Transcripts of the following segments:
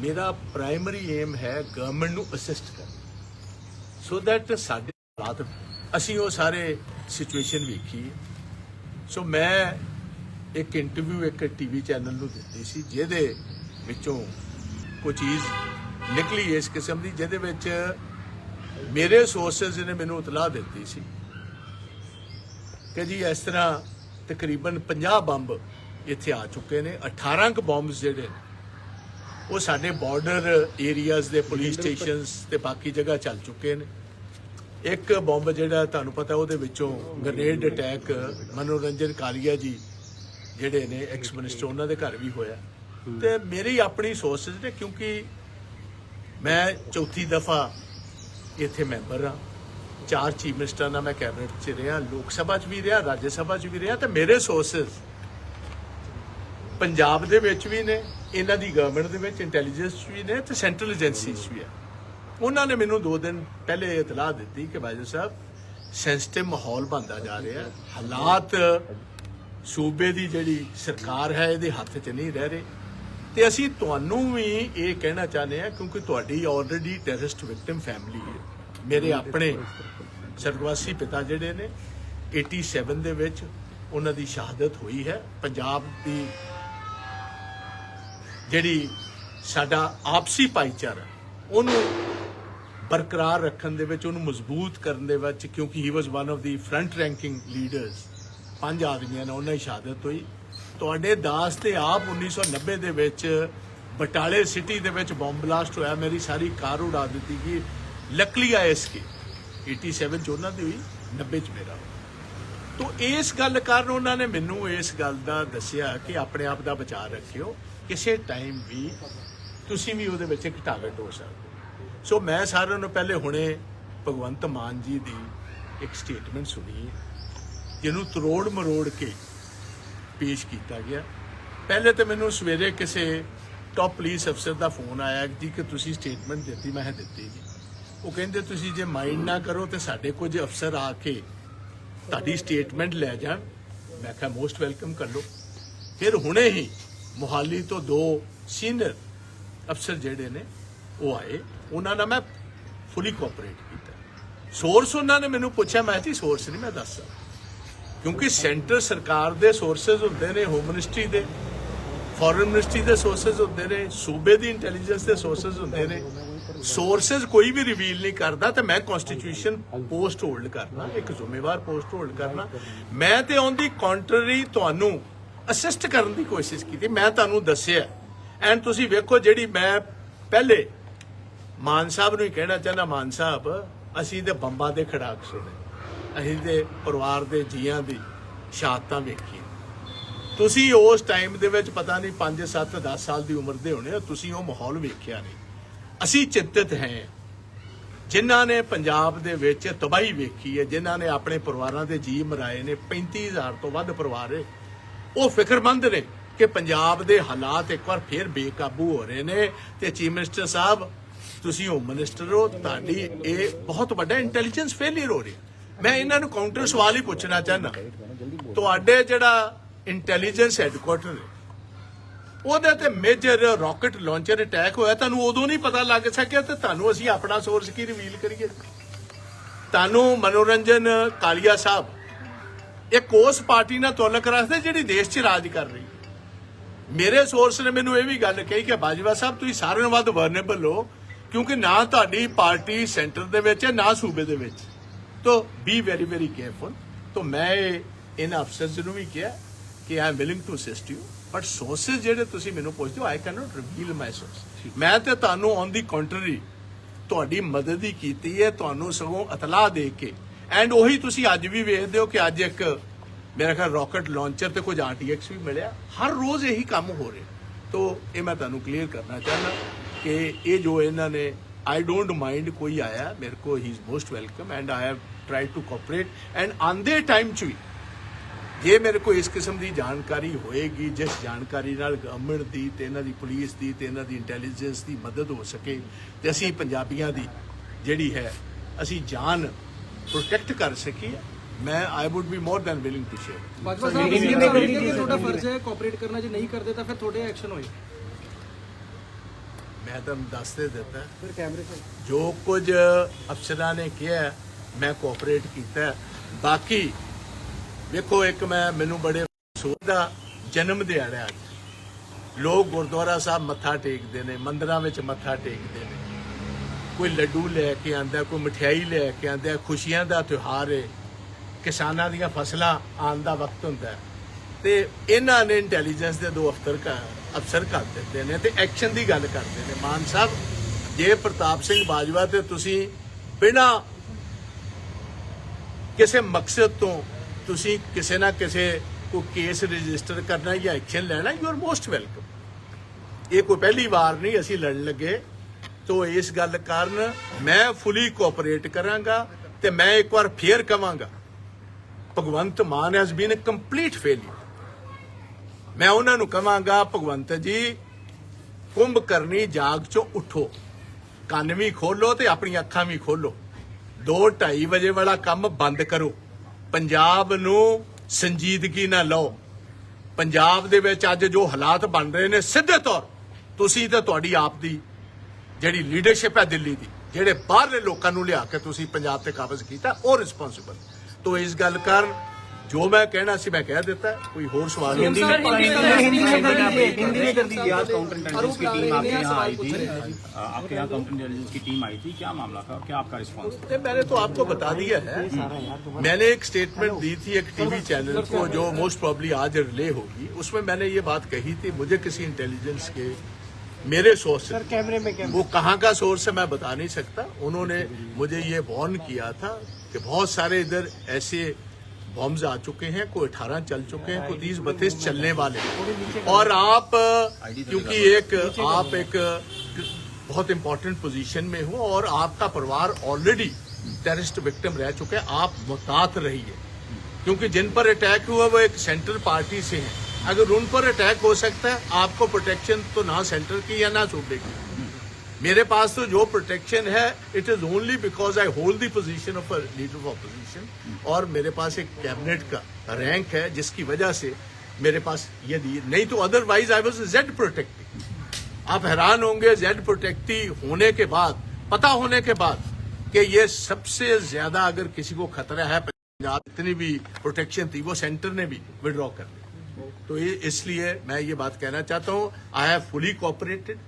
ਮੇਰਾ primary aim ਹੈ government ਨੂੰ ਅਸਿਸਟ ਕਰਨਾ। ਸੋ ਦੈਟ ਸਾਡੇ ਹਾਲਾਤ ਅਸੀਂ ਉਹ ਸਾਰੇ ਸਿਚੁਏਸ਼ਨ ਵੇਖੀ ਸੋ ਮੈਂ ਇੱਕ ਇੰਟਰਵਿਊ ਇੱਕ ਟੀਵੀ ਚੈਨਲ ਨੂੰ ਦਿੱਤੀ ਸੀ ਜਿਹਦੇ ਵਿੱਚੋਂ ਕੋਈ ਚੀਜ਼ ਨਿਕਲੀ ਇਸ ਕਿਸਮ ਦੀ ਜਿਹਦੇ ਵਿੱਚ ਮੇਰੇ ਸੋਰਸਸ ਨੇ ਮੈਨੂੰ ਇਤਲਾਹ ਦਿੱਤੀ ਸੀ ਕਿ ਜੀ ਇਸ ਤਰ੍ਹਾਂ ਤਕਰੀਬਨ 50 ਬੰਬ ਇੱਥੇ ਆ ਚੁੱਕੇ ਨੇ 18 ਕ ਬੰਬਸ ਜਿਹੜੇ ਨੇ, ਉਹ ਸਾਡੇ ਬਾਰਡਰ ਏਰੀਆਜ਼ ਦੇ ਪੁਲਿਸ ਸਟੇਸ਼ਨਸ ਤੇ ਬਾਕੀ ਜਗ੍ਹਾ ਚੱਲ ਚੁੱਕੇ ਨੇ। ਇੱਕ ਬੰਬ ਜਿਹੜਾ ਤੁਹਾਨੂੰ ਪਤਾ ਉਹਦੇ ਵਿੱਚੋਂ ਗ੍ਰੇਨੇਡ ਅਟੈਕ ਮਨੋਰੰਜਨ ਕਾਲੀਆ ਜੀ ਜਿਹੜੇ ਨੇ ਐਕਸ ਮਿਨਿਸਟਰ ਉਹਨਾਂ ਦੇ ਘਰ ਵੀ ਹੋਇਆ। ਤੇ ਮੇਰੀ ਆਪਣੀ ਸੋਰਸਸ ਨੇ ਕਿਉਂਕਿ ਮੈਂ ਚੌਥੀ ਦਫਾ ਇੱਥੇ ਮੈਂਬਰ ਹਾਂ। ਚਾਰ ਚੀਫ ਮਿਨਿਸਟਰਾਂ ਨਾਲ ਮੈਂ ਕੈਬਨਿਟ 'ਚ ਰਿਹਾ ਲੋਕ ਸਭਾ 'ਚ ਵੀ ਰਿਹਾ ਰਾਜ ਸਭਾ 'ਚ ਵੀ ਰਿਹਾ ਤੇ ਮੇਰੇ ਸੋਰਸਸ ਪੰਜਾਬ ਦੇ ਵਿੱਚ ਵੀ ਨੇ। ਇਹਨਾਂ ਦੀ ਗਵਰਨਮੈਂਟ ਦੇ ਵਿੱਚ ਇੰਟੈਲੀਜੈਂਸ ਵੀ ਨੇ ਤੇ ਸੈਂਟਰਲ ਏਜੰਸੀਜ਼ 'ਚ ਵੀ ਆ ਉਹਨਾਂ ਨੇ ਮੈਨੂੰ ਦੋ ਦਿਨ ਪਹਿਲੇ ਇਤਲਾਹ ਦਿੱਤੀ ਕਿ ਬਾਜੂ ਸਾਹਿਬ ਸੈਂਸਿਟਿਵ ਮਾਹੌਲ ਬਣਦਾ ਜਾ ਰਿਹਾ ਹਾਲਾਤ ਸੂਬੇ ਦੀ ਜਿਹੜੀ ਸਰਕਾਰ ਹੈ, ਇਹਦੇ ਹੱਥ 'ਚ ਨਹੀਂ ਰਹਿ ਰਹੇ। ਤੇ ਅਸੀਂ ਤੁਹਾਨੂੰ ਵੀ ਇਹ ਕਹਿਣਾ ਚਾਹੁੰਦੇ ਹਾਂ, ਕਿਉਂਕਿ ਤੁਹਾਡੀ ਆਲਰੇਡੀ ਟੈਰਰਿਸਟ ਵਿਕਟਿਮ ਫੈਮਿਲੀ ਹੈ। ਮੇਰੇ ਆਪਣੇ ਸਰਗਵਾਸੀ ਪਿਤਾ ਜਿਹੜੇ ਨੇ 87 ਦੇ ਵਿੱਚ ਉਹਨਾਂ ਦੀ ਸ਼ਹਾਦਤ ਹੋਈ ਹੈ। ਪੰਜਾਬ ਦੀ ਜਿਹੜੀ ਸਾਡਾ ਆਪਸੀ ਭਾਈਚਾਰਾ, ਉਹਨੂੰ ਬਰਕਰਾਰ ਰੱਖਣ ਦੇ ਵਿੱਚ, ਉਹਨੂੰ ਮਜ਼ਬੂਤ ਕਰਨ ਦੇ ਵਿੱਚ, ਕਿਉਂਕਿ he was one of the front ranking leaders ਪੰਜ ਆਦਮੀਆਂ ਨੇ ਉਹਨਾਂ ਦੀ ਸ਼ਹਾਦਤ ਹੋਈ। ਤੁਹਾਡੇ ਦਾਸ ਤੇ ਆਪ 1990 ਦੇ ਵਿੱਚ ਬਟਾਲੇ ਸਿਟੀ ਦੇ ਵਿੱਚ ਬੰਬ ਬਲਾਸਟ ਹੋਇਆ, ਮੇਰੀ ਸਾਰੀ ਕਾਰ ਉਡਾ ਦਿੱਤੀ ਗਈ। ਲੱਕਲੀ ਆਇਸ ਕੇ 87 ਚ ਉਹਨਾਂ ਦੀ ਹੋਈ 90 ਚ ਮੇਰਾ ਤੋ ਇਸ ਗੱਲ ਕਾਰਨ ਉਹਨਾਂ ਨੇ ਮੈਨੂੰ ਇਸ ਗੱਲ ਦਾ ਦੱਸਿਆ ਕਿ ਆਪਣੇ ਆਪ ਦਾ ਬਚਾਅ ਰੱਖਿਓ। ਕਿਸੇ ਟਾਈਮ ਵੀ ਤੁਸੀਂ ਵੀ ਉਹਦੇ ਵਿੱਚ ਇੱਕ ਟਾਰਗੇਟ ਹੋ ਸਕਦੇ ਸੋ ਮੈਂ ਸਾਰਿਆਂ ਨੂੰ ਪਹਿਲੇ ਹੁਣੇ ਭਗਵੰਤ ਮਾਨ ਜੀ ਦੀ ਇੱਕ ਸਟੇਟਮੈਂਟ ਸੁਣੀ ਜਿਹਨੂੰ ਤਰੋੜ ਮਰੋੜ ਕੇ ਪੇਸ਼ ਕੀਤਾ ਗਿਆ। ਪਹਿਲੇ ਤਾਂ ਮੈਨੂੰ ਸਵੇਰੇ ਕਿਸੇ ਟਾਪ ਪੁਲਿਸ ਅਫਸਰ ਦਾ ਫੋਨ ਆਇਆ ਜੀ ਕਿ ਤੁਸੀਂ ਸਟੇਟਮੈਂਟ ਦਿੱਤੀ, ਮੈਂ ਦਿੱਤੀ ਜੀ ਉਹ ਕਹਿੰਦੇ ਤੁਸੀਂ ਜੇ ਮਾਈਂਡ ਨਾ ਕਰੋ ਤੇ ਸਾਡੇ ਕੁਝ ਅਫਸਰ ਆ ਕੇ ਤੁਹਾਡੀ ਸਟੇਟਮੈਂਟ ਲੈ ਜਾਣ। ਮੈਂ ਕਿਹਾ ਮੋਸਟ ਵੈਲਕਮ ਕਰ ਲਓ। ਫਿਰ ਹੁਣੇ ਹੀ ਮੁਹਾਲੀ ਤੋਂ ਦੋ ਸੀਨੀਅਰ ਅਫਸਰ ਜਿਹੜੇ ਨੇ, ਉਹ ਆਏ। ਉਹਨਾਂ ਨਾਲ ਮੈਂ ਫੁੱਲੀ ਕੋਆਪਰੇਟ ਕੀਤਾ। ਸੋਰਸ ਉਹਨਾਂ ਨੇ ਮੈਨੂੰ ਪੁੱਛਿਆ, ਮੈਂ ਜੀ ਸੋਰਸ ਨਹੀਂ, ਮੈਂ ਦੱਸਦਾ ਕਿਉਂਕਿ ਸੈਂਟਰ ਸਰਕਾਰ ਦੇ ਸੋਰਸਸ ਹੁੰਦੇ ਨੇ ਹੋਮ ਮਿਨਿਸਟਰੀ ਦੇ ਫੋਰਨ ਮਿਨਿਸਟਰੀ ਦੇ ਸੋਰਸਸ ਹੁੰਦੇ ਨੇ, ਸੂਬੇ ਦੀ ਇੰਟੈਲੀਜੈਂਸ ਦੇ ਸੋਰਸਸ ਹੁੰਦੇ ਨੇ। ਸੋਰਸਸ ਕੋਈ ਵੀ ਰਿਵੀਲ ਨਹੀਂ ਕਰਦਾ ਤੇ ਮੈਂ ਕਨਸਟੀਟਿਊਸ਼ਨ ਪੋਸਟ ਹੋਲਡ ਕਰਨਾ, ਇੱਕ ਜ਼ਿੰਮੇਵਾਰ ਪੋਸਟ ਹੋਲਡ ਕਰਨਾ। ਮੈਂ ਤੇ ਔਨ ਦੀ ਕੰਟਰੀ ਤੁਹਾਨੂੰ ਅਸਿਸਟ ਕਰਨ ਦੀ ਕੋਸ਼ਿਸ਼ ਕੀਤੀ। ਮੈਂ ਤੁਹਾਨੂੰ ਦੱਸਿਆ। ਐਂਡ ਤੁਸੀਂ ਵੇਖੋ ਜਿਹੜੀ ਮੈਂ ਪਹਿਲੇ ਮਾਨ ਸਾਹਿਬ ਨੂੰ ਹੀ ਕਹਿਣਾ ਚਾਹੁੰਦਾ, ਮਾਨ ਸਾਹਿਬ, ਅਸੀਂ ਤੇ ਬੰਬਾਂ ਦੇ ਖੜਾਕ ਸੁਣੇ। ਅਸੀਂ ਤੇ ਪਰਿਵਾਰ ਦੇ ਜੀਆਂ ਦੀ ਸ਼ਹਾਦਤਾਂ ਵੇਖੀਆਂ। ਤੁਸੀਂ ਉਸ ਟਾਈਮ ਦੇ ਵਿੱਚ ਪਤਾ ਨਹੀਂ 5 7 10 ਸਾਲ ਦੀ ਉਮਰ ਦੇ ਹੋਣੇ ਤੁਸੀਂ ਉਹ ਮਾਹੌਲ ਵੇਖਿਆ ਨਹੀਂ। ਅਸੀਂ ਚਿੰਤਤ ਹਾਂ। ਜਿਨ੍ਹਾਂ ਨੇ ਪੰਜਾਬ ਦੇ ਵਿੱਚ ਤਬਾਹੀ ਵੇਖੀ ਹੈ, ਜਿਨ੍ਹਾਂ ਨੇ ਆਪਣੇ ਪਰਿਵਾਰਾਂ ਦੇ ਜੀ ਮਰਾਏ ਨੇ 35000 ਤੋਂ ਵੱਧ ਪਰਿਵਾਰ ਉਹ ਫਿਕਰਮੰਦ ਨੇ ਕਿ ਪੰਜਾਬ ਦੇ ਹਾਲਾਤ ਇੱਕ ਵਾਰ ਫੇਰ ਬੇਕਾਬੂ ਹੋ ਰਹੇ ਨੇ ਤੇ ਚੀਫ ਮਿਨਿਸਟਰ ਸਾਹਿਬ, ਤੁਸੀਂ ਹੋਮ ਮਿਨਿਸਟਰ ਹੋ, ਤੁਹਾਡੀ ਇਹ ਬਹੁਤ ਵੱਡਾ ਇੰਟੈਲੀਜੈਂਸ ਫੇਲਿਅਰ ਹੋ ਰਿਹਾ। ਮੈਂ ਇਹਨਾਂ ਨੂੰ ਕਾਊਂਟਰ ਸਵਾਲ ਹੀ ਪੁੱਛਣਾ ਚਾਹੁੰਦਾ। ਤੁਹਾਡੇ ਜਿਹੜਾ ਇੰਟੈਲੀਜੈਂਸ ਹੈਡਕੁਆਟਰ ਉਹਦੇ ਤੇ ਮੇਜਰ ਰਾਕਟ ਲਾਂਚਰ ਅਟੈਕ ਹੋਇਆ, ਤੁਹਾਨੂੰ ਉਦੋਂ ਨਹੀਂ ਪਤਾ ਲੱਗ ਸਕਿਆ ਤੇ ਤੁਹਾਨੂੰ ਅਸੀਂ ਆਪਣਾ ਸੋਰਸ ਕੀ ਰਿਵੀਲ ਕਰੀਏ? ਤੁਹਾਨੂੰ ਮਨੋਰੰਜਨ ਕਾਲੀਆ ਸਾਹਿਬ ਇੱਕ ਉਸ ਪਾਰਟੀ ਨਾਲ ਤੁਲਕ ਰੱਖਦੇ ਜਿਹੜੀ ਦੇਸ਼ 'ਚ ਰਾਜ ਕਰ ਰਹੀ। ਹੈ ਮੇਰੇ ਸੋਰਸ ਨੇ ਮੈਨੂੰ ਇਹ ਵੀ ਗੱਲ ਕਹੀ ਕਿ ਬਾਜਵਾ ਸਾਹਿਬ, ਤੁਸੀਂ ਸਾਰਿਆਂ ਨਾਲੋਂ ਵੱਧ ਵਰਨੇਬਲ ਹੋ, ਕਿਉਂਕਿ ਨਾ ਤੁਹਾਡੀ ਪਾਰਟੀ ਸੈਂਟਰ ਦੇ ਵਿੱਚ ਹੈ, ਨਾ ਸੂਬੇ ਦੇ ਵਿੱਚ। ਤੋ ਬੀ ਵੈਰੀ ਵੈਰੀ ਕੇਅਰਫੁਲ ਤੋ ਮੈਂ ਇਹਨਾਂ ਅਫਸਰਸ ਨੂੰ ਵੀ ਕਿਹਾ ਕਿ I am willing to assist you but sources ਜਿਹੜੇ ਤੁਸੀਂ ਮੈਨੂੰ ਪੁੱਛਦੇ ਹੋ I can not reveal my source ਮੈਂ ਤੇ ਤੁਹਾਨੂੰ ਔਨ ਦੀ ਕੰਟਰੀ ਤੁਹਾਡੀ ਮਦਦ ਹੀ ਕੀਤੀ ਹੈ, ਤੁਹਾਨੂੰ ਸਗੋਂ ਇਤਲਾਹ ਦੇ ਕੇ। ਐਂਡ ਉਹੀ ਤੁਸੀਂ ਅੱਜ ਵੀ ਵੇਖਦੇ ਹੋ ਕਿ ਅੱਜ ਇੱਕ ਮੇਰਾ ਖਿਆਲ ਰਾਕਟ ਲਾਂਚਰ ਤੇ ਕੁਝ ਆਰਟੀਐਕਸ ਵੀ ਮਿਲਿਆ। ਹਰ ਰੋਜ਼ ਇਹੀ ਕੰਮ ਹੋ ਰਿਹਾ। ਤੋ ਇਹ ਮੈਂ ਤੁਹਾਨੂੰ ਕਲੀਅਰ ਕਰਨਾ ਚਾਹੁੰਦਾ ਕਿ ਇਹ ਜੋ ਇਹਨਾਂ ਨੇ ਆਈ ਡੋਂਟ ਮਾਈਂਡ ਕੋਈ ਆਇਆ, ਮੇਰੇ ਕੋ he is most welcome and I have tried to cooperate and ਆਂਦੇ ਟਾਈਮ ਚ ਵੀ ਜੇ ਮੇਰੇ ਕੋਲ ਇਸ ਕਿਸਮ ਦੀ ਜਾਣਕਾਰੀ ਹੋਏਗੀ, ਜਿਸ ਜਾਣਕਾਰੀ ਨਾਲ ਗਵਰਨਮੈਂਟ ਦੀ ਤੇ ਇਹਨਾਂ ਦੀ ਪੁਲਿਸ ਦੀ ਤੇ ਇਹਨਾਂ ਦੀ ਇੰਟੈਲੀਜੈਂਸ ਦੀ ਮਦਦ ਹੋ ਸਕੇ ਤੇ ਅਸੀਂ ਪੰਜਾਬੀਆਂ ਦੀ ਜਿਹੜੀ ਹੈ, ਅਸੀਂ ਜਾਨ ਪ੍ਰੋਟੈਕਟ ਕਰ ਸਕੀਏ ਮੈਂ I would be more than willing to share Bajwa Sahib ਇਹ ਕਹਿੰਦੇ ਕਿ ਤੁਹਾਡਾ ਫਰਜ਼ ਹੈ ਕੋਆਪਰੇਟ ਕਰਨਾ ਜੇ ਨਹੀਂ ਕਰਦੇ ਤਾਂ ਫਿਰ ਤੁਹਾਡੇ ਐਕਸ਼ਨ ਹੋਏ। ਮੈਂ ਤੁਹਾਨੂੰ ਦੱਸ ਦੇ ਦਿੱਤਾ। ਫਿਰ ਕੈਮਰੇ ਤੇ। ਜੋ ਕੁਝ ਅਫਸਰਾਂ ਨੇ ਕਿਹਾ ਮੈਂ ਕੋਆਪਰੇਟ ਕੀਤਾ। ਬਾਕੀ ਵੇਖੋ ਇੱਕ ਮੈਂ ਮੈਨੂੰ ਬੜੇ ਅਫਸੋਸ ਦਾ ਜਨਮ ਦਿਹਾੜਾ ਅੱਜ। ਲੋਕ ਗੁਰਦੁਆਰਾ ਸਾਹਿਬ ਮੱਥਾ ਟੇਕਦੇ ਨੇ ਮੰਦਰਾਂ ਵਿੱਚ ਮੱਥਾ ਟੇਕਦੇ ਨੇ। ਕੋਈ ਲੱਡੂ ਲੈ ਕੇ ਆਂਦਾ, ਕੋਈ ਮਠਿਆਈ ਲੈ ਕੇ ਆਂਦਾ, ਖੁਸ਼ੀਆਂ ਦਾ ਤਿਉਹਾਰ ਹੈ ਕਿਸਾਨਾਂ ਦੀਆਂ ਫਸਲਾਂ ਆਉਣ ਦਾ ਵਕਤ ਹੁੰਦਾ ਹੈ। ਤੇ ਇਹਨਾਂ ਨੇ ਇੰਟੈਲੀਜੈਂਸ ਦੇ ਦੋ ਅਫਸਰ ਅਫਸਰ ਕਰ ਦਿੱਤੇ ਨੇ ਤੇ ਐਕਸ਼ਨ ਦੀ ਗੱਲ ਕਰਦੇ ਨੇ। ਮਾਨ ਸਾਹਿਬ, ਜੇ ਪ੍ਰਤਾਪ ਸਿੰਘ ਬਾਜਵਾ ਤੇ ਤੁਸੀਂ ਬਿਨਾਂ ਕਿਸੇ ਮਕਸਦ ਤੋਂ ਤੁਸੀਂ ਕਿਸੇ ਨਾ ਕਿਸੇ ਕੋਈ ਕੇਸ ਰਜਿਸਟਰ ਕਰਨਾ ਜਾਂ ਐਕਸ਼ਨ ਲੈਣਾ ਯੂ ਆਰ ਮੋਸਟ ਵੈਲਕਮ ਇਹ ਕੋਈ ਪਹਿਲੀ ਵਾਰ ਨਹੀਂ, ਅਸੀਂ ਲੜਨ ਲੱਗੇ। ਤੋ ਇਸ ਗੱਲ ਕਾਰਨ ਮੈਂ ਫੁੱਲੀ ਕੋਆਪਰੇਟ ਕਰਾਂਗਾ ਤੇ ਮੈਂ ਇੱਕ ਵਾਰ ਫੇਰ ਕਵਾਂਗਾ, Bhagwant Mann has been a complete failure ਮੈਂ ਉਹਨਾਂ ਨੂੰ ਕਵਾਂਗਾ, ਭਗਵੰਤ ਜੀ, ਕੁੰਭ ਕਰਨੀ ਜਾਗ ਚੋਂ ਉਠੋ, ਕੰਨ ਵੀ ਖੋਲੋ ਤੇ ਆਪਣੀਆਂ ਅੱਖਾਂ ਵੀ ਖੋਲੋ। 2:30 ਵਜੇ ਵਾਲਾ ਕੰਮ ਬੰਦ ਕਰੋ। ਪੰਜਾਬ ਨੂੰ ਸੰਜੀਦਗੀ ਨਾਲ ਲਓ। ਪੰਜਾਬ ਦੇ ਵਿੱਚ ਅੱਜ ਜੋ ਹਾਲਾਤ ਬਣ ਰਹੇ ਨੇ, ਸਿੱਧੇ ਤੌਰ, ਤੁਸੀਂ ਤੇ ਤੁਹਾਡੀ ਆਪ ਦੀ ਜਿਹੜੀ ਲੀਡਰਸ਼ਿਪ ਹੈ ਦਿੱਲੀ ਦੀ ਜਿਹੜੇ ਬਾਹਰਲੇ ਲੋਕਾਂ ਨੂੰ ਲਿਆ ਕੇ ਤੁਸੀਂ ਪੰਜਾਬ ਤੇ ਕਾਬਜ਼ ਕੀਤਾ ਉਹ ਰਿਸਪੌਂਸਿਬਲ ਤੋਂ ਇਸ ਗੱਲ ਕਾਰਨ ਜੋ ਮੈਂ ਕਹਿਣਾ ਸੀ ਮੈਂ ਕਹਿ ਦਿੱਤਾ ਕੋਈ ਹੋਰ ਸਵਾਲ हिंदी ਹੋਵੇ में हिंदी में- हिंदी में कर दीजिए, हिंदी में कर दीजिए। आज काउंटर इंटेलिजेंस की आरोप टीम लगा आपके रहे हैं, यहाँ आई सवाल पूछ रहे हैं। थी आ, आपके यहाँ काउंटर इंटेलिजेंस की टीम आई थी क्या मामला था क्या आपका रिस्पांस था ये मैंने तो आपको बता दिया है मैंने एक स्टेटमेंट दी थी एक टीवी चैनल को जो मोस्ट प्रॉब्ली आज रिले होगी उसमें मैंने ये बात कही थी मुझे किसी इंटेलिजेंस के मेरे सोर्स सर कैमरे में कैमरे। वो कहाँ का सोर्स है मैं बता नहीं सकता। उन्होंने मुझे ये वॉर्न किया था कि बहुत सारे इधर ऐसे बॉम्ब्स आ चुके हैं कोई 18 चल चुके हैं कोई 30 बत्तीस चलने वाले। हैं। और आप क्योंकि एक आप एक बहुत इंपॉर्टेंट पोजीशन में हो और आपका परिवार ऑलरेडी टेररिस्ट विक्टिम रह चुके हैं आप मुहतात रहिए। क्योंकि जिन पर अटैक हुआ वो एक सेंट्रल पार्टी से हैं। अगर उन पर अटैक हो सकता है, आपको प्रोटेक्शन तो ना सेंटर की या ना सूबे की। मेरे पास तो जो प्रोटेक्शन है it is only because I hold the position of leader of opposition और मेरे पास एक कैबिनेट का रैंक है, जिसकी वजह से मेरे पास ये नहीं तो otherwise I was Z protective आप हैरान होंगे जेड प्रोटेक्टी होने के बाद, पता होने के बाद कि ये सबसे ज़्यादा अगर किसी को खतरा है, पंजाब इतनी भी प्रोटेक्शन थी, वो सेंटर ने भी विड्रॉ कर ली तो ये इसलिए मैं ये बात कहना चाहता हूँ I have fully cooperated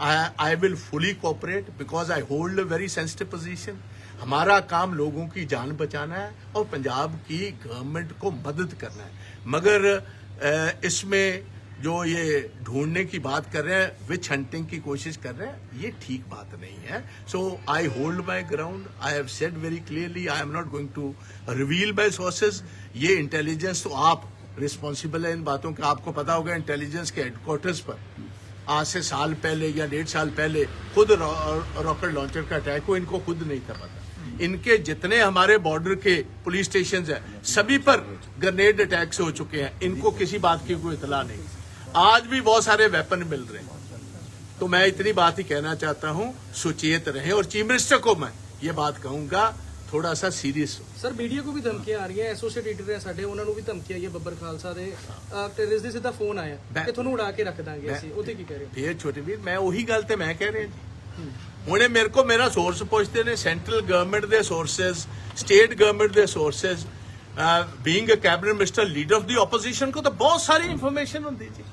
I will fully cooperate because I hold a very sensitive position हमारा काम लोगों की जान बचाना है और पंजाब की गवर्नमेंट को मदद करना है। मगर इसमें जो ये ढूँढने की बात कर रहे हैं विच हंटिंग की कोशिश कर रहे हैं ये ठीक बात नहीं है। So I hold my ground I have said very clearly I am not going to reveal my sources ये इंटेलिजेंस तो आप रिस्पॉन्सिबल है इन बातों का। आपको पता होगा इंटेलिजेंस के हेडक्वार्टर्स पर आज से साल पहले या डेढ़ साल पहले खुद रॉकेट लॉन्चर का अटैक हो इनको खुद नहीं था पता। इनके जितने हमारे बॉर्डर के पुलिस स्टेशन है, सभी पर ग्रेनेड अटैक्स हो चुके हैं। इनको किसी बात की कोई इतला नहीं। आज भी बहुत सारे वेपन मिल रहे हैं। तो मैं इतनी बात ही कहना चाहता हूँ, सुचेत रहे और चीफ मिनिस्टर को मैं ये बात कहूँगा थोड़ा सा सीरियस हो ਸਰ ਮੀਡੀਆ ਕੋ ਵੀ ਧਮਕੀਆਂ ਆ ਰਹੀਆਂ ਐਸੋਸੀਏਟ ਐਡੀਟਰ ਹੈ ਸਾਡੇ ਉਹਨਾਂ ਨੂੰ ਵੀ ਧਮਕੀ ਆਈ ਹੈ ਬੱਬਰ ਖਾਲਸਾ ਦੇ ਟੈਰਰਿਸਟ ਦੇ ਸਿੱਧਾ ਫੋਨ ਆਇਆ ਮੈਂ- ਕਿ ਤੁਹਾਨੂੰ ਉਡਾ ਕੇ ਰੱਖ ਦਾਂਗੇ ਮੈਂ- ਅਸੀਂ ਉਹਦੇ ਕੀ ਕਹਿ ਰਹੇ ਹੋ ਫੇਰ ਛੋਟੇ ਵੀਰ ਮੈਂ ਉਹੀ ਗੱਲ ਤੇ ਮੈਂ ਕਹਿ ਰਿਹਾ ਜੀ ਹੁਣੇ ਮੇਰੇ ਕੋ ਮੇਰਾ ਸੋਰਸ ਪੁੱਛਦੇ ਨੇ ਸੈਂਟਰਲ ਗਵਰਨਮੈਂਟ ਦੇ ਸੋਰਸਸ ਸਟੇਟ ਗਵਰਨਮੈਂਟ ਦੇ sources being uh cabinet minister leader of the opposition ਕੋ ਤਾਂ ਬਹੁਤ ਸਾਰੀ ਇਨਫੋਰਮੇਸ਼ਨ ਹੁੰਦੀ ਜੀ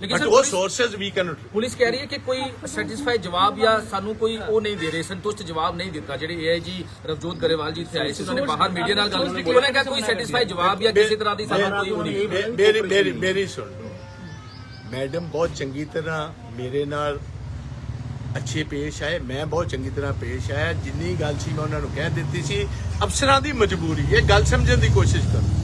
ਲੇਕਿਨ ਸਰ ਉਹ ਪੁਲਿਸ- ਸੋਰਸਸ ਵੀ ਕੈਨੋਟ ਪੁਲਿਸ ਕਹਿ ਰਹੀ ਹੈ ਕਿ ਕੋਈ ਸੈਟੀਸਫਾਈ ਜਵਾਬ ਜਾਂ ਸਾਨੂੰ ਕੋਈ ਉਹ ਨਹੀਂ ਦੇ ਰਹੇ ਸੰਤੁਸ਼ਟ ਜਵਾਬ ਨਹੀਂ ਦਿੱਤਾ ਜਿਹੜੇ ਏਆਈਜੀ ਰਵਜੋਤ ਗਰੇਵਾਲ ਜੀ ਇੱਥੇ ਆਏ ਸੀ ਉਹਨਾਂ ਨੇ ਬਾਹਰ ਮੀਡੀਆ ਨਾਲ ਗੱਲ ਕੀਤੀ ਉਹਨਾਂ ਨੇ ਕਿਹਾ ਕੋਈ ਸੈਟੀਸਫਾਈ ਜਵਾਬ ਜਾਂ ਕਿਸੇ ਤਰ੍ਹਾਂ ਦੀ ਸਾਨੂੰ ਕੋਈ ਉਹ ਨਹੀਂ ਮੇਰੀ ਮੇਰੀ ਮੇਰੀ ਸੁਣ ਲਓ ਮੈਡਮ ਬਹੁਤ ਚੰਗੀ ਤਰ੍ਹਾਂ ਮੇਰੇ ਨਾਲ ਅੱਛੇ ਪੇਸ਼ ਆਏ ਮੈਂ ਬਹੁਤ ਚੰਗੀ ਤਰ੍ਹਾਂ ਪੇਸ਼ ਆਇਆ ਜਿੰਨੀ ਗੱਲ ਸੀ ਮੈਂ ਉਹਨਾਂ ਨੂੰ ਕਹਿ ਦਿੱਤੀ ਸੀ ਅਫਸਰਾਂ ਦੀ ਮਜਬੂਰੀ ਇਹ ਗੱਲ ਸਮਝਣ ਦੀ ਕੋਸ਼ਿਸ਼ ਕਰੋ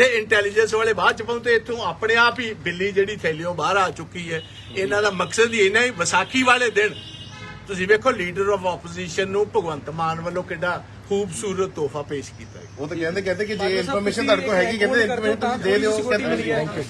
ਤੇ ਇੰਟੈਲੀਜੈਂਸ ਵਾਲੇ ਬਾਅਦ ਚ ਪਹੁੰਚੇ ਇੱਥੋਂ ਆਪਣੇ ਆਪ ਹੀ ਬਿੱਲੀ ਜਿਹੜੀ ਥੈਲਿਓ ਬਾਹਰ ਆ ਚੁੱਕੀ ਹੈ। ਇਹਨਾਂ ਦਾ ਮਕਸਦ ਹੀ ਇਹਨਾਂ ਹੀ ਵਿਸਾਖੀ ਵਾਲੇ ਦਿਨ। ਤੁਸੀਂ ਵੇਖੋ ਲੀਡਰ ਆਫ ਆਪੋਜੀਸ਼ਨ ਨੂੰ ਭਗਵੰਤ ਮਾਨ ਵੱਲੋਂ ਕਿੱਡਾ ਖੂਬਸੂਰਤ ਤੋਹਫਾ ਪੇਸ਼ ਕੀਤਾ ਹੈ ਉਹ ਤਾਂ ਕਹਿੰਦੇ ਕਹਿੰਦੇ ਕਿ ਜੇ ਇਨਫੋਰਮੇਸ਼ਨ ਤੁਹਾਡੇ ਕੋਲ ਹੈਗੀ ਕਹਿੰਦੇ ਇਨਫੋਰਮੇਸ਼ਨ ਤੁਸੀਂ ਦੇ ਦਿਓ ਕਹਿੰਦੇ